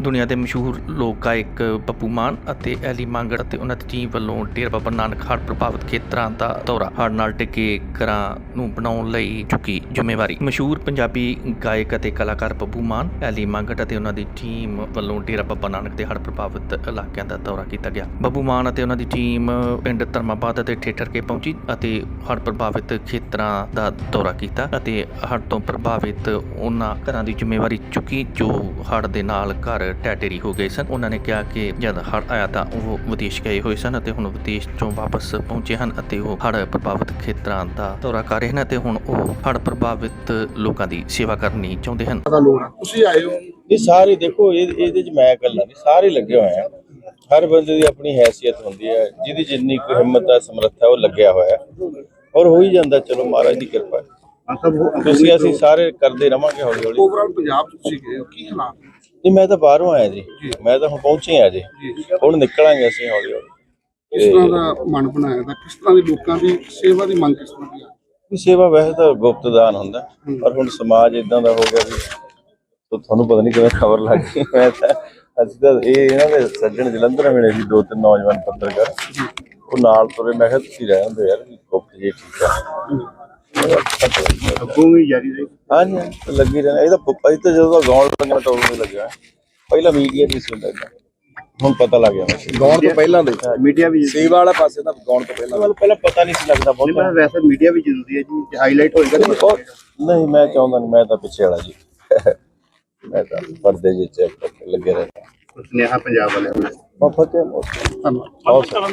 ਦੁਨੀਆ ਦੇ ਮਸ਼ਹੂਰ ਲੋਕ ਗਾਇਕ ਪੱਪੂ ਮਾਨ ਅਤੇ ਐਲੀ ਮੰਗੜ ਅਤੇ ਉਹਨਾਂ ਦੀ ਟੀਮ ਵੱਲੋਂ ਡੇਰਾ ਬਾਬਾ ਨਾਨਕ ਹੜ੍ਹ ਪ੍ਰਭਾਵਿਤ ਖੇਤਰਾਂ ਦਾ ਦੌਰਾ ਹੜ੍ਹ ਨਾਲ ਟਿਕੇ ਘਰਾਂ ਨੂੰ ਬਣਾਉਣ ਲਈ ਚੁੱਕੀ ਜ਼ਿੰਮੇਵਾਰੀ। ਮਸ਼ਹੂਰ ਪੰਜਾਬੀ ਗਾਇਕ ਅਤੇ ਕਲਾਕਾਰ ਪੱਪੂ ਮਾਨ ਐਲੀ ਮੰਗੜ ਅਤੇ ਉਹਨਾਂ ਦੀ ਟੀਮ ਵੱਲੋਂ ਡੇਰਾ ਬਾਬਾ ਨਾਨਕ ਦੇ ਹੜ੍ਹ ਪ੍ਰਭਾਵਿਤ ਇਲਾਕਿਆਂ ਦਾ ਦੌਰਾ ਕੀਤਾ ਗਿਆ। ਬੱਬੂ ਮਾਨ ਅਤੇ ਉਹਨਾਂ ਦੀ ਟੀਮ ਪਿੰਡ ਧਰਮਾਬਾਦ ਅਤੇ ਠੇਠਰ ਕੇ ਪਹੁੰਚੀ ਅਤੇ ਹੜ੍ਹ ਪ੍ਰਭਾਵਿਤ ਖੇਤਰਾਂ ਦਾ ਦੌਰਾ ਕੀਤਾ ਅਤੇ ਹੜ੍ਹ ਤੋਂ ਪ੍ਰਭਾਵਿਤ ਉਹਨਾਂ ਘਰਾਂ ਦੀ ਜ਼ਿੰਮੇਵਾਰੀ ਚੁੱਕੀ ਜੋ ਹੜ੍ਹ ਦੇ ਨਾਲ ਘਰ ਟੈਟੇਰੀ ਹੋ ਗਏ ਸਨ। ਉਹਨਾਂ ਨੇ ਕਿਹਾ ਕਿ ਜਦ ਹੜ੍ਹ ਆਇਆ ਤਾਂ ਉਹ ਵਿਦੇਸ਼ ਗਏ ਹੋਏ ਸਨ ਅਤੇ ਹੁਣ ਵਿਦੇਸ਼ ਤੋਂ ਵਾਪਸ ਪਹੁੰਚੇ ਹਨ ਅਤੇ ਉਹ ਹੜ੍ਹ ਪ੍ਰਭਾਵਿਤ ਖੇਤਰਾਂ ਦਾ ਦੌਰਾ ਕਰ ਰਹੇ ਹਨ ਅਤੇ ਹੁਣ ਉਹ ਹੜ੍ਹ ਪ੍ਰਭਾਵਿਤ ਲੋਕਾਂ ਦੀ ਸੇਵਾ ਕਰਨੀ ਚਾਹੁੰਦੇ ਹਨ। ਤੁਸੀਂ ਆਏ ਹੋ। ਇਹ ਸਾਰੇ ਦੇਖੋ ਇਹ- ਇਹਦੇ ਚ ਮੈਂ ਇਕੱਲਾ ਨਹੀਂ ਸਾਰੇ ਲੱਗੇ ਹੋਏ ਆ। ਹਰ ਬੰਦੇ ਦੀ ਆਪਣੀ ਹੈਸੀਅਤ ਹੁੰਦੀ ਹੈ ਜਿਹਦੀ ਜਿੰਨੀ ਕੁ ਹਿੰਮਤ ਦਾ ਸਮਰੱਥਾ ਉਹ ਲੱਗਿਆ ਹੋਇਆ ਹੈ। ਔਰ ਹੋ ਹੀ ਜਾਂਦਾ ਚਲੋ ਮਹਾਰਾਜ ਦੀ ਕਿਰਪਾ ਤੁਸੀਂ ਅਸੀਂ ਸਾਰੇ ਕਰਦੇ ਰਵਾਂਗੇ ਹੌਲੀ ਹੌਲੀ ਓਵਰਆਲ ਪੰਜਾਬ 'ਚ ਤੁਸੀਂ ਕੀ ਹਾਲਾਤ ਨਹੀਂ ਮੈਂ ਤਾਂ ਬਾਹਰੋਂ ਆਇਆ ਜੀ। ਮੈਂ ਤਾਂ ਹੁਣ ਪਹੁੰਚੇ ਆ ਜੀ। ਹੁਣ ਨਿਕਲਾਂਗੇ ਅਸੀਂ ਹੌਲੀ ਹੌਲੀ। ਕਿਸ ਤਰ੍ਹਾਂ ਦਾ ਮਨ ਬਣਾਇਆ ਦਾ ਕਿਸ ਤਰ੍ਹਾਂ ਦੀ ਲੋਕਾਂ ਦੀ ਸੇਵਾ ਦੀ ਮੰਗ ਕਿਸ ਤਰ੍ਹਾਂ ਦੀ ਆ? ਵੀ ਸੇਵਾ ਵੈਸੇ ਤਾਂ ਗੁਪਤ ਦਾਨ ਹੁੰਦਾ ਪਰ ਹੁਣ ਸਮਾਜ ਇਦਾਂ ਦਾ ਹੋ ਗਿਆ ਵੀ ਤੋ ਤੁਹਾਨੂੰ ਪਤਾ ਨਹੀਂ ਕਿਵੇਂ ਖਬਰ ਲੱਗ ਗਈ। ਮੈਂ ਤਾਂ ਅਸੀਂ ਤਾਂ ਇਹ ਇਹਨਾਂ ਦੇ ਸੱਜਣ ਜਲੰਧਰ ਮਿਲੇ ਸੀ ਦੋ ਤਿੰਨ ਨੌਜਵਾਨ ਪੱਤਰਕਾਰ ਉਹ ਨਾਲ ਤੁਰੇ ਮੈਂ ਕਿਹਾ ਤੁਸੀਂ ਰਹਿ ਹੁੰਦੇ ਯਾਰ ਗੁਪਤ ਜੀ ਠੀਕ ਆ। ਅੱਗੋਂ ਵੀ ਜਾਰੀ ਰਹੀ। ਹਾਂਜੀ ਹਾਂਜੀ, ਤਾਂ ਲੱਗੀ ਰਹਿਣਾ ਇਹ ਤਾਂ ਪ- ਅਸੀਂ ਤਾਂ ਜਦੋਂ ਦਾ ਗਾਉਣ ਲੱਗਿਆ ਤਾਂ ਉਦੋਂ ਹੀ ਲੱਗਿਆ। ਪਹਿਲਾਂ ਮੀਡੀਆ ਨਹੀਂ ਸੀ ਹੁੰਦਾ ਏਦਾਂ। ਹੁਣ ਪਤਾ ਲੱਗ ਗਿਆ ਮੈਨੂੰ। ਗਾਉਣ ਤੋਂ ਪਹਿਲਾਂ ਦੇ। ਮੀਡੀਆ ਵੀ ਸੇਵਾ ਵਾਲਾ ਪਾਸੇ ਤਾਂ ਗਾਉਣ ਤੋਂ ਪਹਿਲਾਂ ਮੈਨੂੰ ਪਹਿਲਾਂ ਪਤਾ ਨਹੀਂ ਸੀ ਲੱਗਦਾ ਬਹੁਤ ਮੈਂ ਵੈਸੇ ਮੀਡੀਆ ਵੀ ਜ਼ਰੂਰੀ ਹੈ ਜੀ। ਹਾਈਲਾਈਟ ਹੋਏਗਾ ਤਾਂ ਉਹ- ਨਹੀਂ ਮੈਂ ਚਾਹੁੰਦਾ ਨਹੀਂ ਮੈਂ ਤਾਂ ਪਿੱਛੇ ਵਾਲਾ ਜੀ। ਮੈਂ ਤਾਂ ਪਰਦੇ ਜਿਹੇ ਚ ਲੱਗੇ ਰਹਿੰਦਾ। ਸੁਨੇਹਾ ਪੰਜਾਬ ਵਾਲਿਆਂ ਨੂੰ। ਮਫਤ ਹੈ ਮੌਸਮ। ਧੰਨਵਾਦ। ਬਹੁਤ